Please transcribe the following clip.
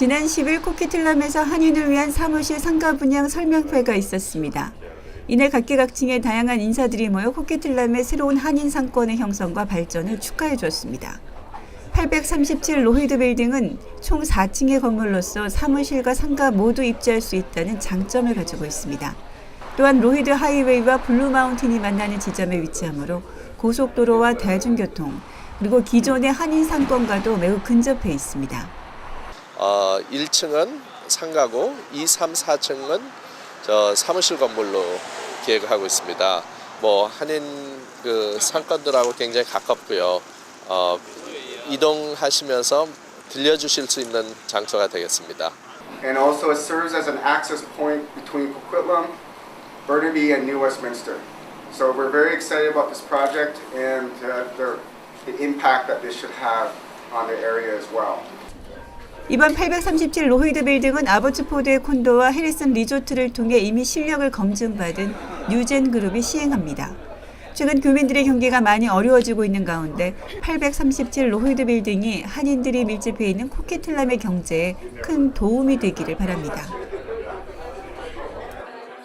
지난 10일 코키틀람에서 한인을 위한 사무실 상가 분양 설명회가 있었습니다. 이날 각계각층의 다양한 인사들이 모여 코키틀람의 새로운 한인 상권의 형성과 발전을 축하해 주었습니다. 837 로히드 빌딩은 총 4층의 건물로서 사무실과 상가 모두 입주할 수 있다는 장점을 가지고 있습니다. 또한 로히드 하이웨이와 블루 마운틴이 만나는 지점에 위치하므로 고속도로와 대중교통 그리고 기존의 한인 상권과도 매우 근접해 있습니다. 어, 1층은 상가고 2, 3, 4층은 저 사무실 건물로 계획하고 있습니다. 뭐 한인 그 상권들하고 굉장히 가깝고요. 어, 이동하시면서 들려주실 수 있는 장소가 되겠습니다. and also it serves as an access point between Coquitlam, Burnaby, and New Westminster. So we're very excited about this project and uh, the, the impact that this should have on the area as well. 이번 837 로히드 빌딩은 아버츠포드의 콘도와 해리슨 리조트를 통해 이미 실력을 검증받은 뉴젠 그룹이 시행합니다. 최근 교민들의 경기가 많이 어려워지고 있는 가운데 837 로히드 빌딩이 한인들이 밀집해 있는 코키틀람의 경제에 큰 도움이 되기를 바랍니다.